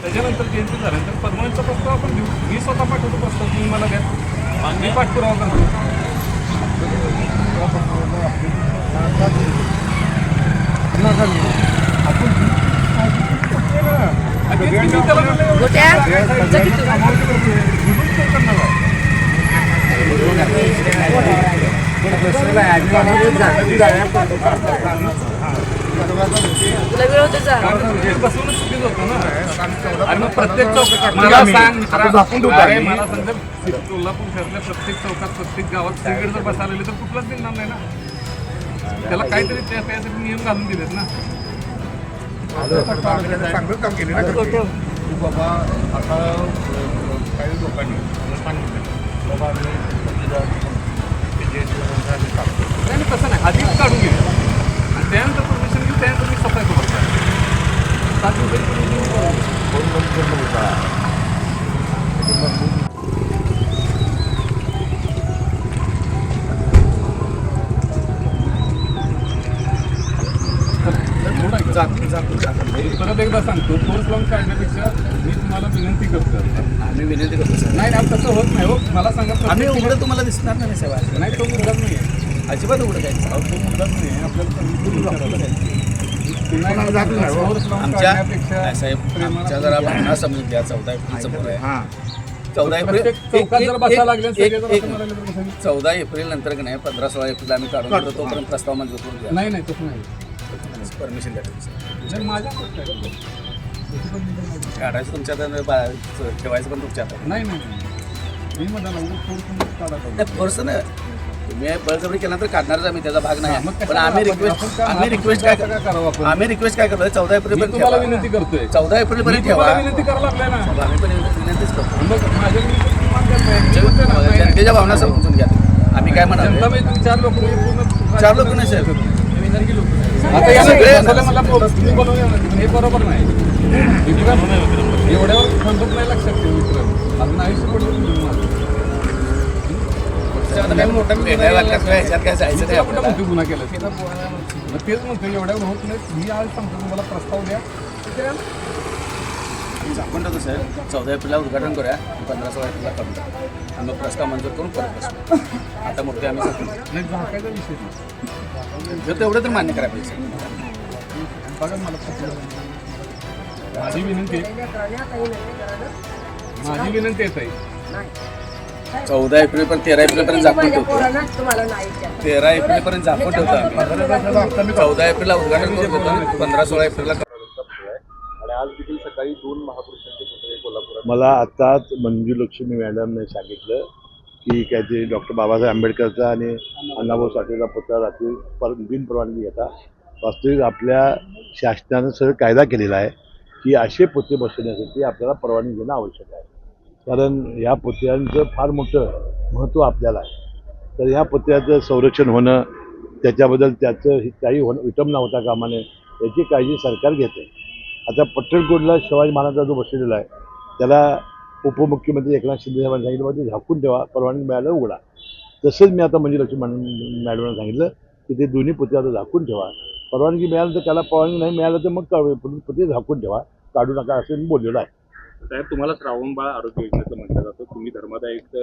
त्याच्यानंतर जयंती झाल्यानंतर परमनंटचा प्रस्ताव आपण देऊ मी स्वतः पाठवतो प्रस्ताव. तुम्ही मला घ्या मी पाठपुरावा करतो. आपण त्याला तुला वेळ होते जा कारण बसवणं चुकीचं होतं ना आणि मग प्रत्येक चौकात मला सांग मित्रा, अरे मला सांग कोल्हापूर शहरातल्या प्रत्येक चौकात प्रत्येक गावात सिगरेट जर बसायला आले तर कुठलाच मिळणार नाही ना. त्याला काहीतरी त्या काहीतरी नियम घालून दिलेत ना. चांगलं काम केले ना बाबा आता काही लोकांनी सांगितलं. बाबा आम्ही ते जे आम्ही काढतो. नाही नाही, तसं नाही आधीच काढून घे आणि त्यानंतर परमिशन घेऊन त्यानंतर मी सफाई करू सात दिवसाची permission घेऊन करू. फोन बंद करणं होता परत एकदा सांगतो फोर्स लावून काढण्यापेक्षा मी तुम्हाला विनंती करतो आम्ही विनंती करतो सर नाही नाही तसं होत नाही हो मला सांगा आम्ही उघडं तुम्हाला दिसणार नाही सेवा ठिकाणी- नाही तो मुद्दाच नाही आहे अजिबात उघडं काय अहो, तो मुद्दाच नाही आहे आपल्याला आमच्या काढण्यापेक्षा नाही साहेब आमच्या जरा भावना समजून घ्या चौदा एप्रिलचं मुलं आहे हां चौदा एप्रिल? चौदा एप्रिल नंतर की नाही पंधरा सोळा एप्रिल आम्ही काढून. देतो तोपर्यंत प्रस्ताव मंजूर करून द्या नाही नाही तसं नाही परमिशन द्या नाही. काढायचं तुमच्या ठेवायचं पण तुमच्या. नाही नाही नाही. तुम्ही बळजबरी केल्यानंतर काढणारच आम्ही त्याचा भाग नाही मग पण आम्ही आपण- रिक्वेस्ट आपण काय- आम्ही आपण रिक्वेस्ट काय करावं आपण? आम्ही रिक्वेस्ट काय करतोय? चौदा एप्रिल पर्यंत तुम्हाला विनंती करतोय. चौदा एप्रिल पर्यंत ठेवा. विनंती करायला लागलाय ना. आम्ही पण विनंतीच करतो. जनतेच्या भावना समजून घ्या आम्ही काय म्हणालो म्हणजे चार लोक चार लोक नाही साहेब आता या सगळे- मला हे बरोबर नाही. एवढ्यावर नाही लक्षात ठेव अजून आयुष्य मोठी गुन्हा केला मग तेच म्हणतो एवढ्यावर होत नाही. मी आज सांगतो तुम्हाला प्रस्ताव द्या आपण ठेवतो आहे चौदा एप्रिलला उद्घाटन करूया पंधरा सोळा एप्रिलला करून आणि मग प्रस्ताव मंजूर करून परत बसू आता मोठे आम्ही सांगतो नाही झाकायचा विषय नाही तेवढं तर मान्य करा पाहिजे बघा मला माझी विनंती माझी विनंती आहे चौदा एप्रिल पर्यंत तेरा एप्रिल पर्यंत झाकून ठेवतो. तेरा एप्रिल पर्यंत झाकून ठेवतो आम्ही. चौदा एप्रिलला उद्घाटन करून देतो पंधरा सोळा एप्रिलला आणि आज देखील सकाळी दोन महापुरुषांचे पुतळे कोल्हापुरात मला आताच मंजुलक्ष्मी मॅडमने सांगितलं की काय ते डॉक्टर बाबासाहेब आंबेडकरचा आणि अण्णाभाऊ साठेचा पुतळा रात्री पर बिन परवानगी घेता वास्तविक आपल्या शासनानं सगळं कायदा केलेला आहे की असे पुतळे बसवण्यासाठी आपल्याला परवानगी घेणं आवश्यक आहे. कारण ह्या पुतळ्यांचं फार मोठं महत्त्व आपल्याला आहे. तर ह्या पुतळ्याचं संरक्षण होणं त्याच्याबद्दल त्याचं काही होणं विटंबना होता कामाने याची काळजी सरकार घेते. आता पट्टणकोटला शिवाजी महाराजांचा जो बसलेला आहे त्याला उपमुख्यमंत्री एकनाथ शिंदे साहेबांनी सांगितलं ते झाकून ठेवा परवानगी मिळालं उघडा. तसंच मी आता म्हणजे मंजुलक्ष्मी लक्ष्मी मॅडमला सांगितलं की ते दोन्ही पुतळे आता झाकून ठेवा. परवानगी मिळालं तर त्याला परवानगी नाही मिळालं तर मग का- पुतळे झाकून ठेवा. काढू नका असं मी बोललेलो आहे. साहेब तुम्हाला श्रावणबाळ आरोग्य योजनेचं म्हटलं जातं. तुम्ही धर्मादायक